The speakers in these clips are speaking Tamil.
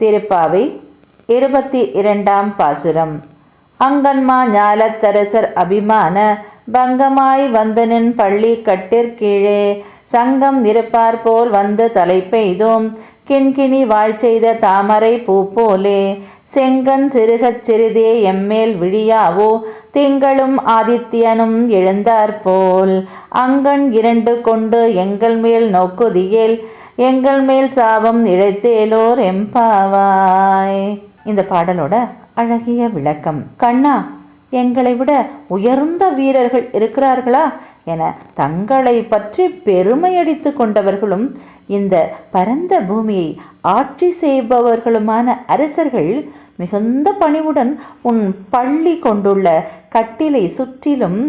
திருப்பாவை இருபத்தி இரண்டாம் பாசுரம். அங்கன்மா ஞாலத்தரசர் அபிமான பங்கமாய் வந்தனின் பள்ளி கட்டிற்கீழே சங்கம் நிற்பார் போல் வந்து தலை பெய்தோம் கிண்கிணி வாழ்ச்செய்த தாமரை பூ போலே செங்கன் சிறுகச் சிறிதே எம்மேல் விழியாவோ? திங்களும் ஆதித்யனும் எழுந்தாற்போல். அங்கண் இரண்டு கொண்டு எங்கள் மேல் நோக்குதியேல் எங்கள் மேல் சாபம் இழைத்தேலோர் எம்பாவாய். இந்த பாடலோட அழகிய விளக்கம். கண்ணா எங்களை விட உயர்ந்த வீரர்கள் இருக்கிறார்களா? என தங்களை பற்றி பெருமையடித்து கொண்டவர்களும் இந்த பரந்த பூமியை ஆட்சி செய்பவர்களுமான அரசர்கள் மிகுந்த பணிவுடன் உன் பள்ளி கொண்டுள்ள கட்டிலை சுற்றிலும்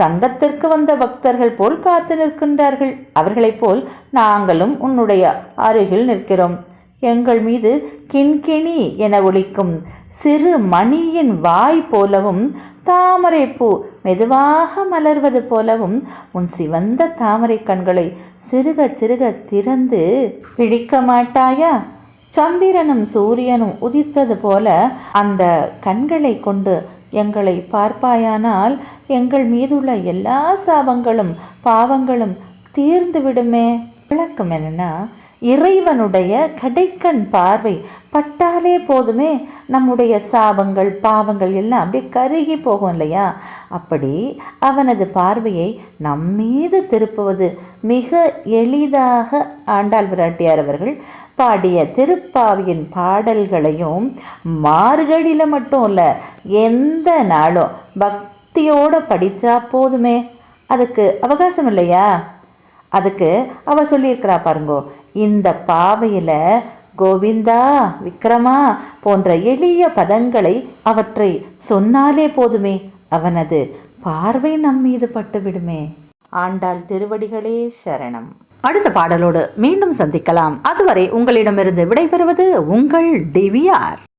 சங்கத்திற்கு வந்த பக்தர்கள் போல் காத்து நிற்கின்றார்கள். அவர்களைப் போல் நாங்களும் உன்னுடைய அருகில் நிற்கிறோம். எங்கள் மீது கிண்கிணி என ஒழிக்கும் சிறு மணியின் வாய் போலவும் தாமரைப்பூ மெதுவாக மலர்வது போலவும் உன் சிவந்த தாமரை கண்களை சிறுக சிறுக திறந்து பிடிக்க மாட்டாயா? சந்திரனும் சூரியனும் உதித்தது போல அந்த கண்களை கொண்டு எங்களை பார்ப்பாயானால் எங்கள் மீதுள்ள எல்லா சாபங்களும் பாவங்களும் தீர்ந்து விடுமே. விளக்கம் என்னன்னா இறைவனுடைய கடைக்கண் பார்வை. பட்டாலே போதுமே நம்முடைய சாபங்கள் பாவங்கள் எல்லாம் அப்படியே கருகி போகும் இல்லையா? அப்படி அவனது பார்வையை நம்மீது திருப்புவது மிக எளிதாக ஆண்டாள் விராட்டியார் அவர்கள் பாடிய திருப்பாவியின் பாடல்களையும் மார்கழியில் மட்டும் இல்லை எந்த நாளும் பக்தியோடு படித்தா போதுமே. அதுக்கு அவகாசம் இல்லையா? அதுக்கு அவ சொல்லியிருக்கிறா பாருங்கோ இந்த பாவையில் கோவிந்தா விக்ரமா போன்ற எளிய பதங்களை அவற்றை சொன்னாலே போதுமே. அவனது பார்வை நம் மீது பட்டு விடுமே ஆண்டாள் திருவடிகளே சரணம். அடுத்த பாடலோடு மீண்டும் சந்திக்கலாம். அதுவரை உங்களிடமிருந்து விடைபெறுவது உங்கள் டிவிஆர்.